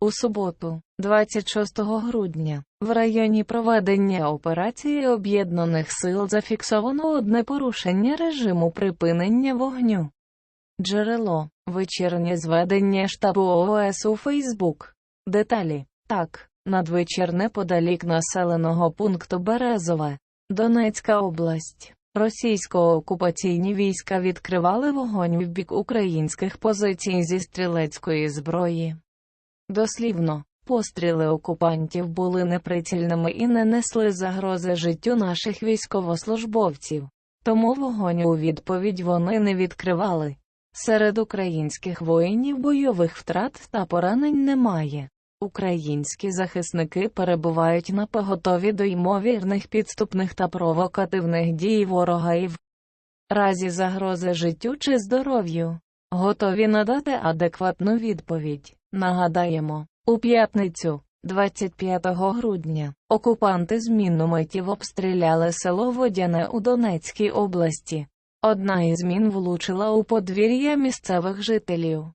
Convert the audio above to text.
У суботу, 26 грудня, в районі проведення операції Об'єднаних сил зафіксовано одне порушення режиму припинення вогню. Джерело вечірнє зведення штабу ООС у Фейсбук. Деталі так, надвечір неподалік населеного пункту Березове, Донецька область. Російсько-окупаційні війська відкривали вогонь в бік українських позицій зі стрілецької зброї. Дослівно, постріли окупантів були неприцільними і не несли загрози життю наших військовослужбовців, тому вогонь у відповідь вони не відкривали. Серед українських воїнів бойових втрат та поранень немає. Українські захисники перебувають на поготові до ймовірних підступних та провокативних дій ворога і в разі загрози життю чи здоров'ю, готові надати адекватну відповідь. Нагадаємо, у п'ятницю, 25 грудня, окупанти з мінометів обстріляли село Водяне у Донецькій області. Одна із мін влучила у подвір'я місцевих жителів.